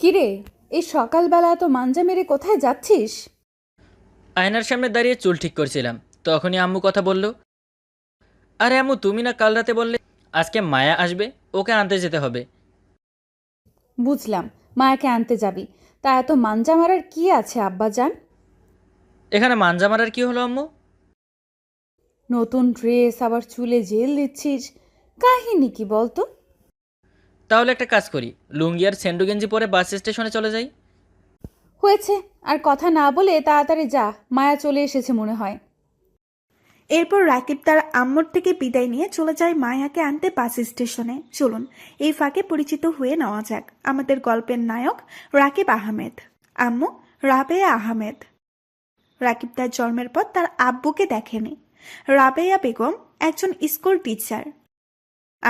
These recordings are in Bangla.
কিরে এই সকালবেলা এত মাঞ্জা মেরে কোথায় যাচ্ছিস? আয়নার সামনে দাঁড়িয়ে চুল ঠিক করছিলাম তখনই আম্মু কথা বলল আরে আম্মু তুমি না কাল রাতে বললে আজকে মায়া আসবে ওকে আনতে যেতে হবে। বুঝলাম মায়াকে আনতে যাবি। তা এত মাঞ্জা মারার কি আছে আব্বাজান? এখানে মাঞ্জা মারার কি হলো আম্মু? নতুন ড্রেস আবার চুলে জেল দিচ্ছিস। কাহিনী কি বলতো? তাহলে একটা কাজ করি লুঙ্গি আর সেন্ডু গেঞ্জি পরে বাস স্টেশনে চলে যাই। হয়েছে। আর কথা না বলে তাড়াতাড়ি যা মায়া চলে এসেছে মনে হয়। এরপর রাকিব তার আম্মুর থেকে বিদায় নিয়ে চলে যায় মায়াকে আনতে বাস স্টেশনে। চলুন এই ফাঁকে পরিচিত হয়ে নেওয়া যাক। আমাদের গল্পের নায়ক রাকিব আহমেদ। আম্মু রাবেয়া আহমেদ। রাকিব তার জন্মের পর তার আব্বুকে দেখেনি। রাবেয়া বেগম একজন স্কুল টিচার।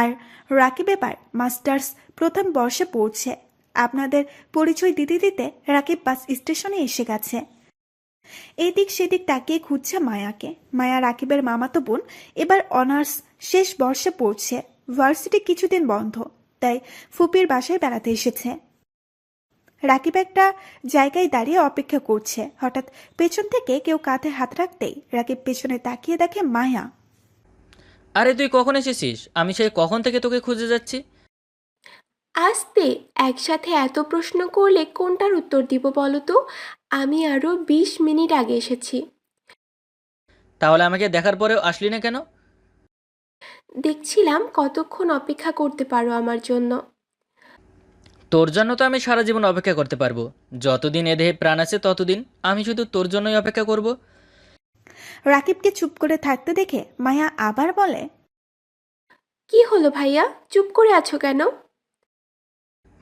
আর রাকিব এবার মাস্টার্স প্রথম বর্ষে পড়ছে আপনাদের পরিচয় দিতে দিতে রাকিব বাস স্টেশনে এসে গেছে। এদিক সেদিক তাকিয়ে খুঁজছে মায়াকে। মায়া রাকিবের মামাতো বোন, এবার অনার্স শেষ বর্ষে পড়ছে। ভার্সিটি কিছুদিন বন্ধ, তাই ফুপির বাসায় বেড়াতে এসেছে। রাকিব একটা জায়গায় দাঁড়িয়ে অপেক্ষা করছে। হঠাৎ পেছন থেকে কেউ কাঁধে হাত রাখতেই রাকিব পেছনে তাকিয়ে দেখে মায়া। আরে তুই কখন এসেছিস? আমি সেই কখন থেকে তোকে খুঁজে যাচ্ছি? আস্তে একসাথে এত প্রশ্ন করলে কোনটার উত্তর দিব বলো তো? আমি আরও বিশ মিনিট আগে এসেছি। তাহলে আমাকে দেখার পরেও আসলি না কেন? দেখছিলাম কতক্ষণ অপেক্ষা করতে পারো আমার জন্য। তোর জন্য তো আমি সারা জীবন অপেক্ষা করতে পারব। যতদিন এ দেহে প্রাণ আছে ততদিন আমি শুধু তোর জন্যই অপেক্ষা করব। রাকিবকে চুপ করে থাকতে দেখে মায়া আবার বলে কি হলো ভাইয়া? চুপ করে আছো কেন?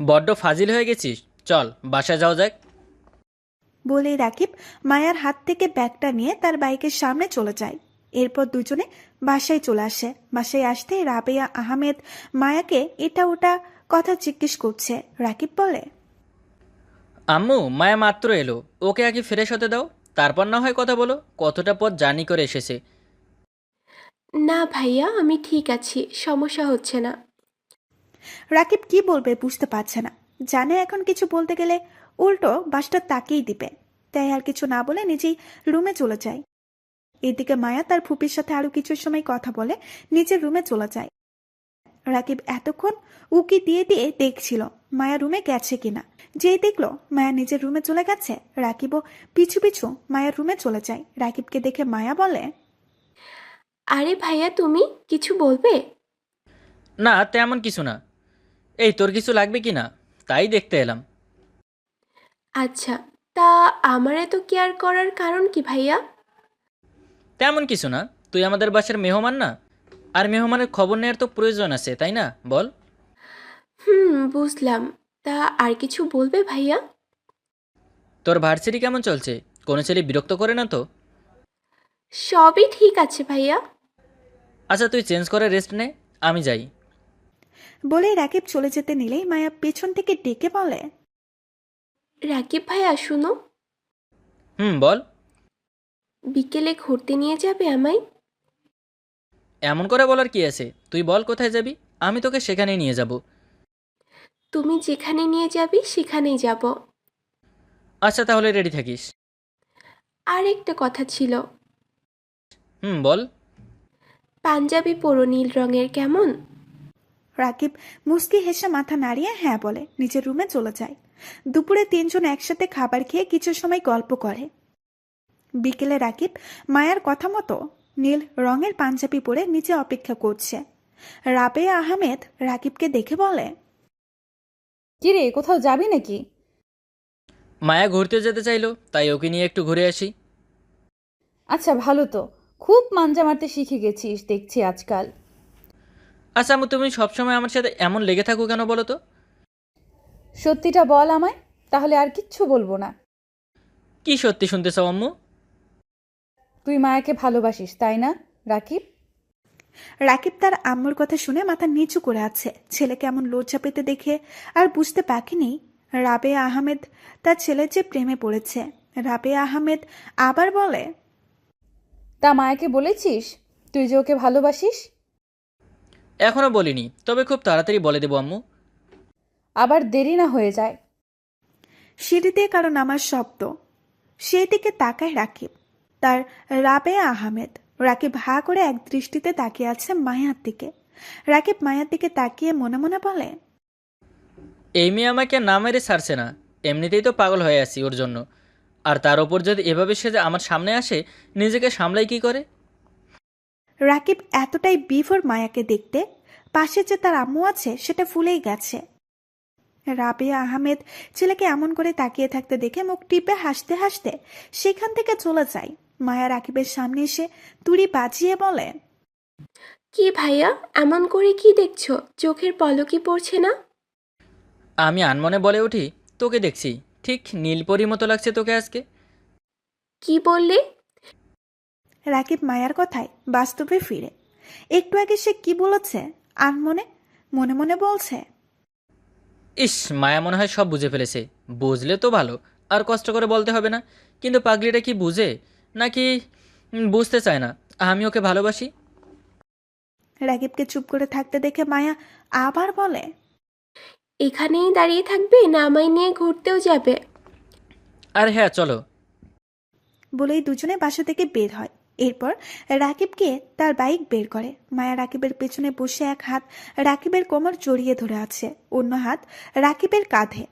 বড্ড ফাজিল হয়ে গেছিস। চল বাসা যাওয়া যাক। বলে রাকিব মায়ার হাত থেকে ব্যাগটা নিয়ে তার বাইকের সামনে চলে যায়। এরপর দুজনে বাসায় চলে আসে। বাসায় আসতে রাবেয়া আহমেদ মায়াকে এটা ওটা কথা জিজ্ঞেস করছে। রাকিব বলে আম্মু মায়া মাত্র এলো। ওকে আগে ফ্রেশ হতে দাও। তারপর না হয় কথা বলো কতটা পথ জার্নি করে এসেছে? না ভাইয়া আমি ঠিক আছি সমস্যা হচ্ছে না। রাকিব কি বলবে বুঝতে পারছে না। জানে এখন কিছু বলতে গেলে উল্টো বাসটা তাকেই দিবে। তাই আর কিছু না বলে নিজেই রুমে চলে যায়। এদিকে মায়া তার ফুপির সাথে আরও কিছু সময় কথা বলে নিজের রুমে চলে যায়। রাকিব এতক্ষণ উকি দিয়ে দিয়ে দেখছিল মায়া রুমে গেছে কিনা। যেই দেখল মায়া নিজের রুমে চলে গেছে রাকিবও পিছু পিছু মায়ার রুমে চলে যায়। রাকিবকে দেখে মায়া বলে আরে ভাইয়া তুমি কিছু বলবে? না তেমন কিছু না। এই তোর কিছু লাগবে কি না তাই দেখতে এলাম। আচ্ছা তা আমার এত কেয়ার করার কারণ কি ভাইয়া? তেমন কিছু না। তুই আমাদের বাসার মেহমান না? আর মেহমানের খবর নেওয়ার তো প্রয়োজন আছে তাই না? বল। হুম বুঝলাম। তা আর কিছু বলবে ভাইয়া? তোর ভার্সিটি কেমন চলছে? কোনো ছেলে বিরক্ত করে না তো? সবই ঠিক আছে ভাইয়া। আচ্ছা তুই চেঞ্জ করে রেস্ট নে আমি যাই। বলে রাকিব চলে যেতে নিলেই মায়া পেছন থেকে ডেকে বলে রাকিব ভাইয়া শুনো। হুম বল। বিকেলে ঘুরতে নিয়ে যাবে আমায়? এমন করে বলার কি আছে? তুই বল কোথায় যাবি? আমি তোকে সেখানেই নিয়ে যাব। তুমি যেখানে নিয়ে যাবি সেখানেই যাব। আচ্ছা তাহলে রেডি থাকিস। আর একটা কথা ছিল। হুম বল। পাঞ্জাবি পরো নীল রঙের কেমন? রাকিব মুস্কি হেসে মাথা নাড়িয়ে হ্যাঁ বলে নিজের রুমে চলে যায়। দুপুরে তিনজন একসাথে খাবার খেয়ে কিছু সময় গল্প করে। বিকেলে রাকিব মায়ার কথা মতো নীল রঙের পাঞ্জাবি পরে নিচে অপেক্ষা করছে। রাবে আহমেদ রাকিবকে দেখে বলে কিরে কোথাও যাবি নাকি? মায়া ঘুরতে যেতে চাইলো তাই ওকে নিয়ে একটু ঘুরে আসি। আচ্ছা ভালো তো। খুব মাঞ্জা মারতে শিখে গেছিস দেখছি আজকাল। আচ্ছা আম্মু তুমি সবসময় আমার সাথে এমন লেগে থাকো কেন বলো তো? সত্যিটা বল আমায় তাহলে আর কিচ্ছু বলব না। কি সত্যি শুনতে চাও আম্মু? তুই মায়াকে ভালোবাসিস তাই না রাকিব? রাকিব তার আম্মুর কথা শুনে মাথা নিচু করে আছে। ছেলেকে এমন লজ্জা পেতে দেখে আর বুঝতে পারেনি রাবে আহমেদ তার ছেলের যে প্রেমে পড়েছে। রাবে আহমেদ আবার বলে তা মায়াকে বলেছিস? তুই যে ওকে ভালোবাসিস? এখনও বলিনি তবে খুব তাড়াতাড়ি বলে দেবো আম্মু। আবার দেরি না হয়ে যায়। সিঁড়িতে কারও নামার শব্দ। সেই দিকে তাকায় রাকিব। তার রাবেয়া আহমেদ। রাকিব হা করে এক দৃষ্টিতে তাকিয়ে আছে মায়ার দিকে। রাকিব মায়ার দিকে তাকিয়ে মনে মনে বলে এই মেয়ে আমাকে না মেরে ছাড়ছে না। এমনিতেই তো পাগল হয়ে আছি ওর জন্য। আর তার ওপর যদি এভাবে সে আমার সামনে আসে নিজেকে সামলাই কি করে? রাকিব এতটাই বিফোর মায়াকে দেখতে পাশে যে তার আম্মু আছে সেটা ফুলেই গেছে। রাবিয়া আহমেদ ছেলেকে এমন করে তাকিয়ে থাকতে দেখে মুখ টিপে হাসতে হাসতে সেখান থেকে চলে যায়। মায়া রাকিবের সামনে এসে তুড়ি বাজিয়ে বলে কি ভাইয়া এমন করে কি দেখছ? চোখের পলকই পড়ছে না? আমি আনমনে বলে উঠি তোকে দেখছি। ঠিক নীলপরির মতো লাগছে তোকে আজকে। কি বললে? রাকিব মায়ার কথায় বাস্তবে ফিরে। একটু আগে সে কি বলেছে আর মনে মনে মনে বলছে ইস মায়া মনে হয় সব বুঝে ফেলেছে। বুঝলে তো ভালো আর কষ্ট করে বলতে হবে না। কিন্তু পাগলিটা কি বুঝে? নাকি বুঝতে চায় না? আমি ওকে ভালোবাসি। রাকিবকে চুপ করে থাকতে দেখে মায়া আবার বলে এখানেই দাঁড়িয়ে থাকবে না আমায় নিয়ে ঘুরতেও যাবে। আর হ্যাঁ চলো। বলেই দুজনে বাসা থেকে বের হয়। এরপর রাকিবকে তার বাইক বের করে। মায়া রাকিবের পেছনে বসে এক হাত রাকিবের কোমর জড়িয়ে ধরে আছে অন্য হাত রাকিবের কাঁধে।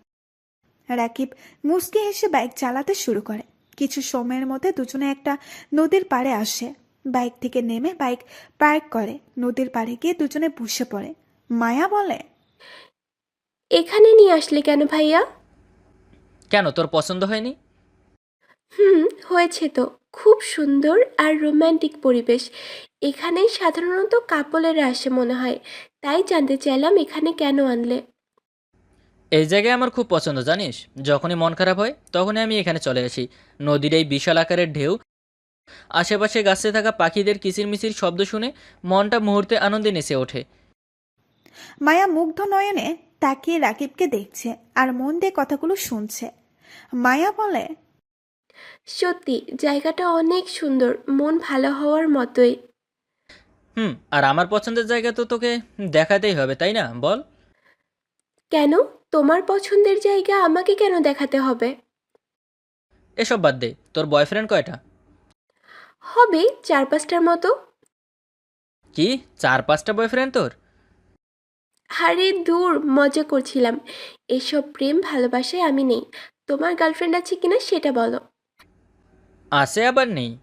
রাকিব মুসকে এসে বাইক চালাতে শুরু করে। কিছু সময়ের মধ্যে দুজনে একটা নদীর পাড়ে আসে। বাইক থেকে নেমে বাইক পার্ক করে। নদীর পাড়ে গিয়ে দুজনে বসে পড়ে। মায়া বলে এখানে নিয়ে আসলে কেন ভাইয়া? কেন তোর পছন্দ হয়নি? হুম হয়েছে তো। খুব সুন্দর আর রোমান্টিক পরিবেশ। এখানেই সাধারণত কাপলেরা আসে মনে হয়। তাই জানতে চাইলাম এখানে কেন আনলে। এই জায়গায় আমার খুব পছন্দ জানিস? যখনই মন খারাপ হয় তখনই আমি এখানে চলে আসি। নদীর এই বিশাল আকারের ঢেউ আশেপাশে গাছে থাকা পাখিদের কিচিরমিচির শব্দ শুনে মনটা মুহূর্তে আনন্দে নেচে ওঠে। মায়া মুগ্ধ নয়নে তাকিয়ে রাকিবকে দেখছে আর মন দিয়ে কথাগুলো শুনছে। মায়া বলে সত্যি জায়গাটা অনেক সুন্দর মন ভালো হওয়ার মতোই। হুম আর আমার পছন্দের জায়গা তো তোকে দেখাতেই হবে তাই না? বল। কেন? তোমার পছন্দের জায়গা আমাকে কেন দেখাতে হবে? এসব বাদ দে তোর বয়ফ্রেন্ড কয়টা? হবে চার পাঁচটার মতো। কি চার পাঁচটা বয়ফ্রেন্ড তোর? আরে দূর মজা করছিলাম। এসব প্রেম ভালোবাসায় আমি নেই। তোমার গার্লফ্রেন্ড আছে কিনা সেটা বলো। আছে আবার নেই।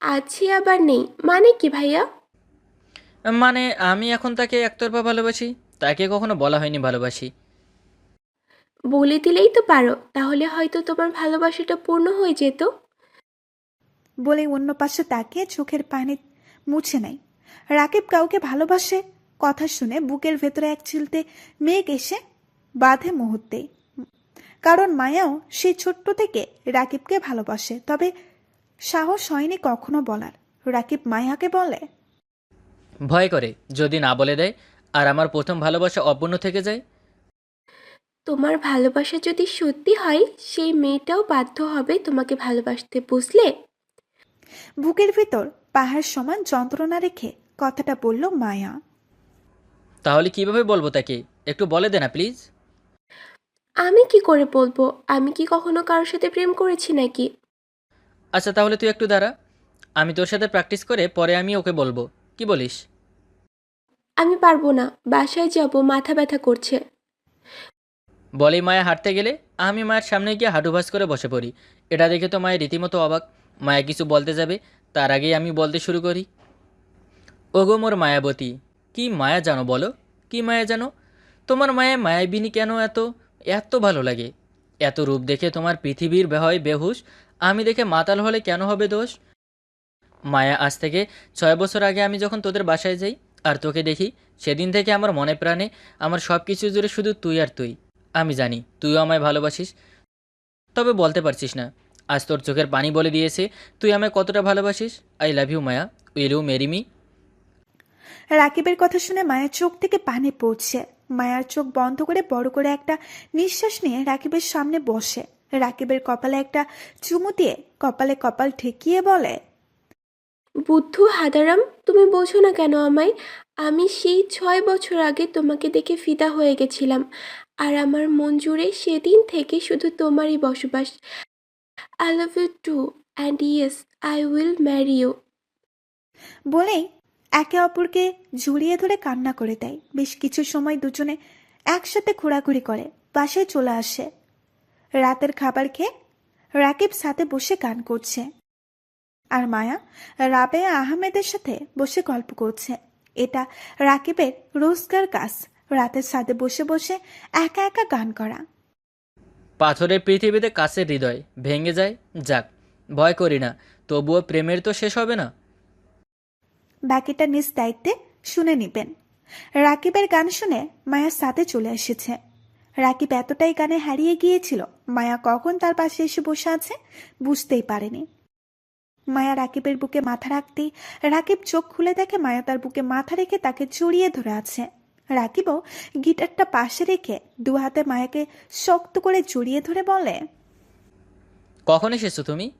আছে আবার নেই। মানে কি ভাইয়া? মানে আমি এখন তাকে একতরফা ভালোবাসি? তাকে কখনো বলা হয়নি ভালোবাসি। বলে দিলেই তো পারো তাহলে হয়তো তোমার ভালোবাসাটা পূর্ণ হয়ে যেত। বলে অন্য পাশে তাকিয়ে চোখের পানি মুছে নেয়। রাকিব কাউকে ভালোবাসে কথা শুনে বুকের ভেতরে এক চিলতে মেঘ এসে বাঁধে মুহূর্তেই কারণ মায়াও সেই ছোট্ট থেকে রাকিবকে ভালোবাসে তবে সাহস হয়নি কখনো বলার। রাকিব মায়াকে বলে ভয় করে যদি না বলে দেয় আর আমার প্রথম ভালোবাসা অপূর্ণ থেকে যায়? তোমার ভালোবাসা যদি সত্যি হয় সেই মেয়েটাও বাধ্য হবে তোমাকে ভালোবাসতে বুঝলে? বুকের ভেতর পাহাড় সমান যন্ত্রণা রেখে কথাটা বলল মায়া। তাহলে কীভাবে বলব তাকে? একটু বলে দে না প্লিজ। আমি কি করে বলব? আমি কি কখনো কারোর সাথে প্রেম করেছি নাকি? আচ্ছা তাহলে তুই একটু দাঁড়া। আমি তোর সাথে প্র্যাকটিস করে পরে আমি ওকে বলব। কি বলিস? আমি পারব না, বাসায় যাব, মাথা ব্যথা করছে। বলেই মায়া হাঁটতে গেলে আমি মায়ের সামনে গিয়ে হাঁটু ভাস করে বসে পড়ি। এটা দেখে তো মায়ের রীতিমতো অবাক। মায়া কিছু বলতে যাবে, তার আগেই আমি বলতে শুরু করি। ওগো মোর মায়াবতী, কি মায়া জানো বলো? কি মায়া জানো? তোমার মায়া মায়াবিনী কেন এত? এত ভালো লাগে। এত রূপ দেখে তোমার পৃথিবীর হয় বেহুশ, আমি দেখে মাতাল হলে কেন হবে দোষ? মায়া, আজ থেকে ছয় বছর আগে আমি যখন তোদের বাসায় যাই আর তোকে দেখি, সেদিন থেকে আমার মনে প্রাণে আমার সব কিছু জুড়ে শুধু তুই আর তুই। আমি জানি, তুইও আমায় ভালোবাসিস। তবে বলতে পারছিস না। আজ তোর চোখের পানি বলে দিয়েছে, তুই আমায় কতটা ভালোবাসিস। I love you Maya. Will you marry me রাকিবের কথা শুনে মায়ের চোখ থেকে পানি পড়ছে। মায়ার চোখ বন্ধ করে বড় করে একটা নিঃশ্বাস নিয়ে রাকিবের সামনে বসে। রাকিবের কপালে একটা চুমু দিয়ে কপালে কপাল ঠেকিয়ে বলে বুদ্ধু হাদারাম, তুমি বোঝো না কেন আমায়? আমি সেই ছয় বছর আগে তোমাকে দেখে ফিদা হয়ে গেছিলাম। আর আমার মন জুড়ে সেদিন থেকে শুধু তোমারই বসবাস। I love you too and yes I will marry you বলেই একে অপরকে জড়িয়ে ধরে কান্না করে দেয়। বেশ কিছু সময় দুজনে একসাথে ঘোরাঘুরি করে, বাসায় চলে আসে। রাতের খাবার খেয়ে রাকিব সাথে বসে গান করছে। আর মায়া রাবেয়া আহমেদের সাথে বসে গল্প করছে। এটা রাকিবের রোজগার কাজ রাতের সাথে বসে বসে একা একা গান করা। পাথরের পৃথিবীতে কাছের হৃদয় ভেঙে যায় যাক ভয় করি না তবুও প্রেমের তো শেষ হবে না। বাকিটা নিজ দায়িত্বে শুনে নিবেন। রাকিবের গান শুনে মায়ার সাথে চলে এসেছে। রাকিব এতটাই গানে হারিয়ে গিয়েছিল মায়া কখন তার পাশে এসে বসে আছে বুঝতেই পারেনি। মায়া রাকিবের বুকে মাথা রাখতেই রাকিব চোখ খুলে দেখে মায়া তার বুকে মাথা রেখে তাকে জড়িয়ে ধরে আছে। রাকিবও গিটারটা পাশে রেখে দু হাতে মায়াকে শক্ত করে জড়িয়ে ধরে বলে কখন এসেছ তুমি?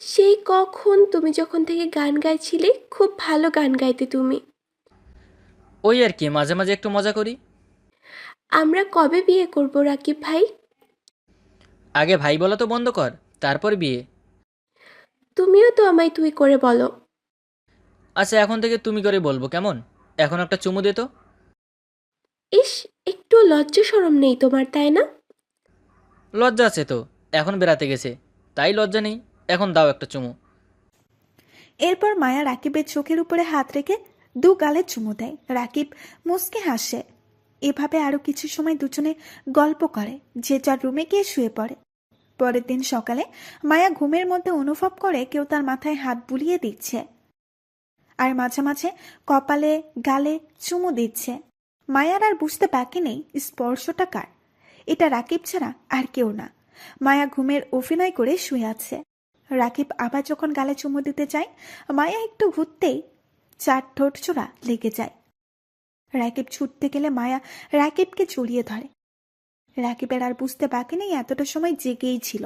সেই কখন তুমি যখন থেকে গান গাইছিলে খুব ভালো গান গাইতে তুমি। ওই আর কি মাঝে মাঝে একটু মজা করি? আমরা কবে বিয়ে করব রাকিব ভাই? আগে ভাই বলা তো বন্ধ কর তারপর বিয়ে। তুমিও তো আমায় তুই করে বলো। আচ্ছা এখন থেকে তুমি করে বলব কেমন? এখন একটা চুমু দে তো। ইস একটু লজ্জা সরম নেই তোমার তাই না? লজ্জা আছে তো এখন বেড়াতে গেছে। তাই লজ্জা নেই এখন দাও একটা চুমু। এরপর মায়া রাকিবের চোখের উপরে হাত রেখে দু গালে চুমু দেয়। রাকিব মুসকে হাসে। এভাবে আরও কিছু সময় দুজনে গল্প করে যে যার রুমে গিয়ে শুয়ে পড়ে। পরের দিন সকালে মায়া ঘুমের মধ্যে অনুভব করে কেউ তার মাথায় হাত বুলিয়ে দিচ্ছে। আর মাঝে মাঝে কপালে, গালে চুমু দিচ্ছে। মায়ার আর বুঝতে বাকি নেই স্পর্শটা কার। এটা রাকিব ছাড়া আর কেউ না। মায়া ঘুমের অভিনয় করে শুয়ে আছে। রাকিব আবার যখন গালে চুমু দিতে চায় মায়া একটু ঘুরতেই চার ঠোঁট চোরা লেগে যায়। রাকিব ছুটতে গেলে মায়া রাকিবকে জড়িয়ে ধরে। রাকিবের আর বুঝতে বাকি নেই এতটা সময় জেগেই ছিল।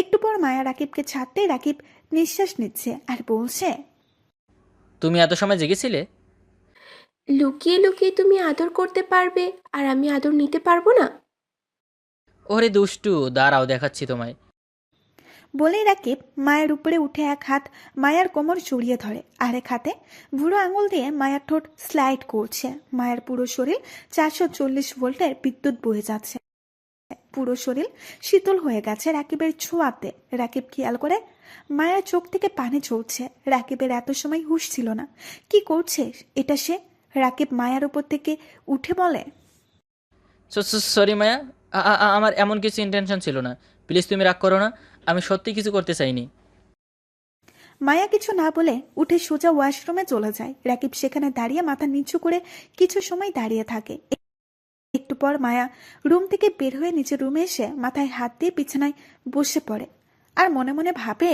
একটু পর মায়া রাকিবকে ছাড়তেই রাকিব নিঃশ্বাস নিচ্ছে আর বলছে তুমি এত সময় জেগেছিলে? লুকিয়ে লুকিয়ে তুমি আদর করতে পারবে আর আমি আদর নিতে পারব না? ওরে দুষ্টু দাঁড়াও দেখাচ্ছি তোমায়। বলেই রাকিব মায়ের উপরে উঠে এক হাত মায়ার কোমর জড়িয়ে ধরে আর এক হাতে বুড়ো আঙুল দিয়ে মায়ার ঠোঁট স্লাইড করছে। মায়ের পুরো শরীর চারশো চল্লিশ ভোল্টের বিদ্যুৎ বয়ে যাচ্ছে। পুরো শরীর শীতল হয়ে গেছে। রাকিবের ছোঁয়াতে রাকিব খেয়াল করে মায়ের চোখ থেকে পানি ঝরছে। রাকিবের এত সময় হুঁশ ছিল না। কি করছে? এটা সে? রাকিব মায়ার উপর থেকে উঠে বলে সরি মায়া। আমার এমন কিছু ইন্টেনশন ছিল না। প্লিজ তুমি রাগ করো না। আমি সত্যি কিছু করতে চাইনি। মায়া কিছু না বলে উঠে সোজা ওয়াশরুমে চলে যায়। রাকিব সেখানে দাঁড়িয়ে মাথা নিচু করে কিছু সময় দাঁড়িয়ে থাকে। পর মায়া রুম থেকে বের হয়ে নিচে রুমে এসে মাথায় হাত দিয়ে বিছানায় বসে পড়ে। আর মনে মনে ভাবে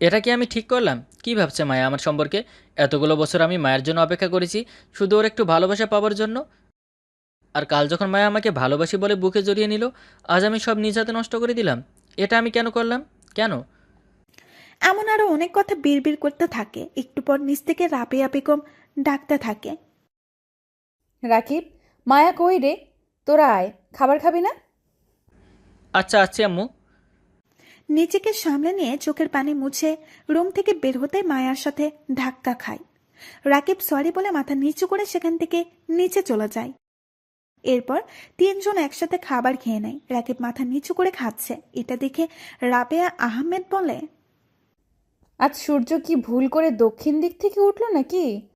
এটা কি আমি ঠিক করলাম? কি ভাবছে মায়া আমার সম্পর্কে? এতগুলো বছর আমি মায়ের জন্য অপেক্ষা করেছি শুধু ওর একটু ভালোবাসা পাওয়ার জন্য? আর কাল যখন মায়া আমাকে ভালোবাসি বলে বুকে জড়িয়ে নিল আজ আমি সব নিজ হাতে নষ্ট করে দিলাম। এটা আমি কেন করলাম? কেন? এমন আরও অনেক কথা বিড়বিড় করতে থাকে একটু পর নিচ থেকে রাবেয়া বেগম ডাকতে থাকে। রাকিব মায়া কই রে? তোরা আয় খাবার খাবি না? আচ্ছা আচ্ছা আম্মু। নিজেকে সামলে নিয়ে চোখের পানি মুছে রুম থেকে বের হতে মায়ার সাথে ধাক্কা খায়। রাকিব সরি বলে মাথা নিচু করে সেখান থেকে নিচে চলে যায়। এরপর তিনজন একসাথে খাবার খেয়ে নেয়। রাকিব মাথা নিচু করে খাচ্ছে। এটা দেখে রাবেয়া আহমেদ বলে আজ সূর্য কি ভুল করে দক্ষিণ দিক থেকে উঠল নাকি?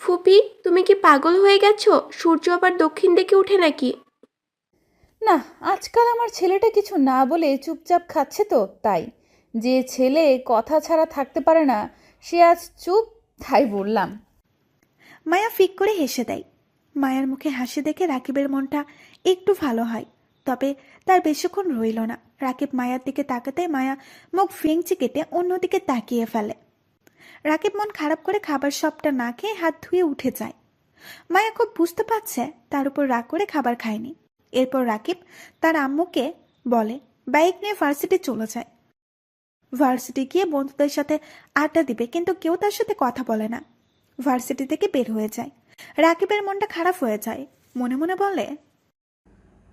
ফুপি তুমি কি পাগল হয়ে গেছো? সূর্য আবার দক্ষিণ দিকে উঠে নাকি? না আজকাল আমার ছেলেটা কিছু না বলে চুপচাপ খাচ্ছে তো তাই। যে ছেলে কথা ছাড়া থাকতে পারে না সে আজ চুপ তাই বললাম। মায়া ফিক করে হেসে দেয়। মায়ের মুখে হাসি দেখে রাকিবের মনটা একটু ভালো হয় তবে তার বেশিক্ষণ রইল না। রাকিব মায়ার দিকে তাকাতে মায়া মুখ ফিংচি কেটে অন্যদিকে তাকিয়ে ফেলে। রাকিব মন খারাপ করে খাবার সবটা না খেয়ে হাত ধুয়ে উঠে যায়। মায়া খুব বুঝতে পারছে তার উপর রাগ করে খাবার খায়নি। এরপর রাকিব তার আম্মুকে বলে বাইক নিয়ে ভার্সিটি চলে যায়। ভার্সিটি গিয়ে বন্ধুদের সাথে আড্ডা দিবে কিন্তু কেউ তার সাথে কথা বলে না। ভার্সিটি থেকে বের হয়ে যায়। রাকিবের মনটা খারাপ হয়ে যায়। মনে মনে বলে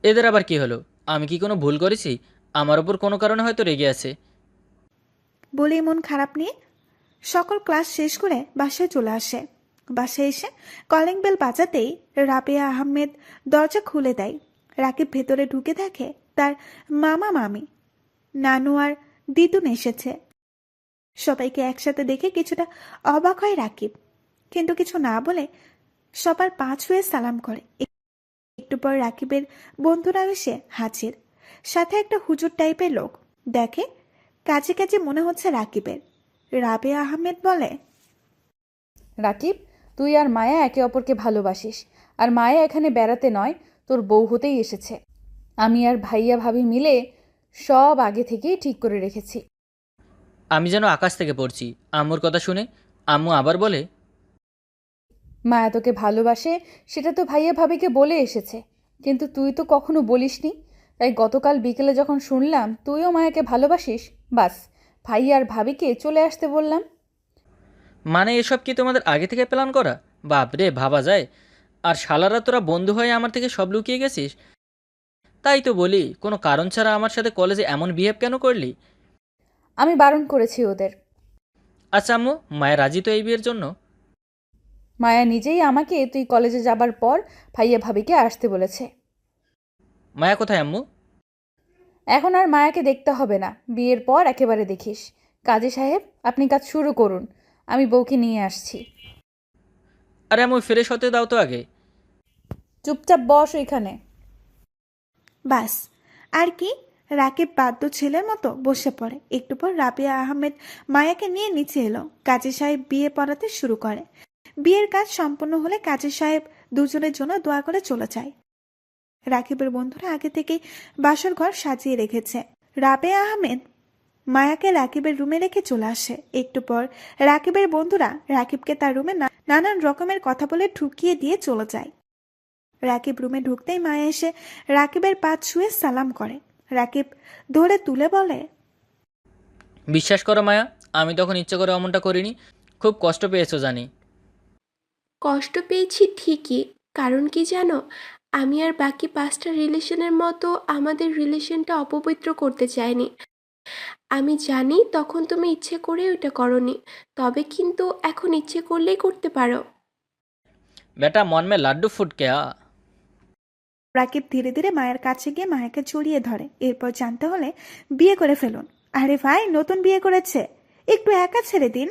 এদের আবার কি হলো? আমি কি কোনো ভুল করেছি? আমার ওপর কোনো কারণে হয়তো রেগে আছে। বলেই মন খারাপ নিয়ে সকল ক্লাস শেষ করে বাসায় চলে আসে। বাসায় এসে কলিং বেল বাজাতেই রাবেয়া আহমেদ দরজা খুলে দেয়। রাকিব ভেতরে ঢুকে দেখে তার মামা মামি, নানু আর দিদুন এসেছে। সবাইকে একসাথে দেখে কিছুটা অবাক হয় রাকিব, কিন্তু কিছু না বলে সবার পাঁচ হয়ে সালাম করে। একটু পর রাকিবের বন্ধুরা এসে হাজির। সাথে একটা হুজুর টাইপের লোক। দেখে কাজে কাজে মনে হচ্ছে রাকিবের। রাবে আহমেদ বলে। রাকিব তুই আর মায়া একে অপরকে ভালোবাসিস। আর মায়া এখানে বেড়াতে নয় তোর বউ হতেই এসেছে। আমি আর ভাইয়া ভাবি মিলে সব আগে থেকেই ঠিক করে রেখেছি। আমি যেন আকাশ থেকে পড়ছি। আম্মুর কথা শুনে আম্মু আবার বলে মায়া তোকে ভালোবাসে সেটা তো ভাইয়া ভাবিকে বলে এসেছে। কিন্তু তুই তো কখনো বলিসনি। তাই গতকাল বিকেলে যখন শুনলাম তুইও মায়াকে ভালোবাসিস বাস। ভাইয়া আর ভাবিকে চলে আসতে বললাম। মানে এসব কি তোমাদের আগে থেকে প্ল্যান করা? বাপরে ভাবা যায়। আর শালারা তোরা বন্ধু হয়ে আমার থেকে সব লুকিয়ে গেছিস? তাই তো বলি কোনো কারণ ছাড়া আমার সাথে কলেজে এমন বিহেভ কেন করলি? আমি বারণ করেছি ওদের। আচ্ছা আম্মু মায়া রাজি তো এই বিয়ের জন্য? মায়া নিজেই আমাকে তুই কলেজে যাবার পর ভাইয়া ভাবিকে আসতে বলেছে। মায়া কোথায় আম্মু? এখন আর মায়াকে দেখতে হবে না। বিয়ের পর একেবারে দেখিস। কাজী সাহেব আপনি কাজ শুরু করুন। আমি বউকে নিয়ে আসছি। আরে আম্মু ফ্রেশ হতে দাও তো আগে। চুপচাপ বস ওইখানে বাস। আর কি? রাকিব বাদ্য ছেলের মতো বসে পড়ে। একটু পর রাবিয়া আহমেদ মায়াকে নিয়ে নিচে এলো। কাজী সাহেব বিয়ে পড়াতে শুরু করে। বিয়ের কাজ সম্পন্ন হলে কাজী সাহেব দুজনের জন্য দোয়া করে চলে যায়। রাকিবের বন্ধুরা আগে থেকেই বাসর ঘর সাজিয়ে রেখেছে। রাবে আহমেদ মায়াকে রাকিবের রুমে রেখে চলে আসে। একটু পর রাকিবের বন্ধুরা রাকিবকে তার রুমে নানান রকমের কথা বলে ঢুকিয়ে দিয়ে চলে যায়। রাকিব রুমে ঢুকতেই মায়া এসে রাকিবের পা ছুঁয়ে সালাম করে। রাকিব ধরে তুলে বলে বিশ্বাস করো মায়া আমি তখন ইচ্ছে করে অমনটা করিনি। খুব কষ্ট পেয়েছ জানি। কষ্ট পেয়েছি ঠিকই কারণ কি জানো? আমি আর বাকি পাঁচটা রিলেশনের মতো আমাদের রিলেশনটা অপবিত্র করতে চাইনি। আমি জানি তখন তুমি ইচ্ছে করে ওইটা করনি তবে কিন্তু এখন ইচ্ছে করলেই করতে পারো। বেটা মন মে লাড্ডু ফুট কে আ। রাকিব ধীরে ধীরে মায়ের কাছে গিয়ে মায়াকে জড়িয়ে ধরে এরপর জানতে হলে বিয়ে করে ফেলুন। আরে ভাই নতুন বিয়ে করেছে। একটু একা ছেড়ে দিন।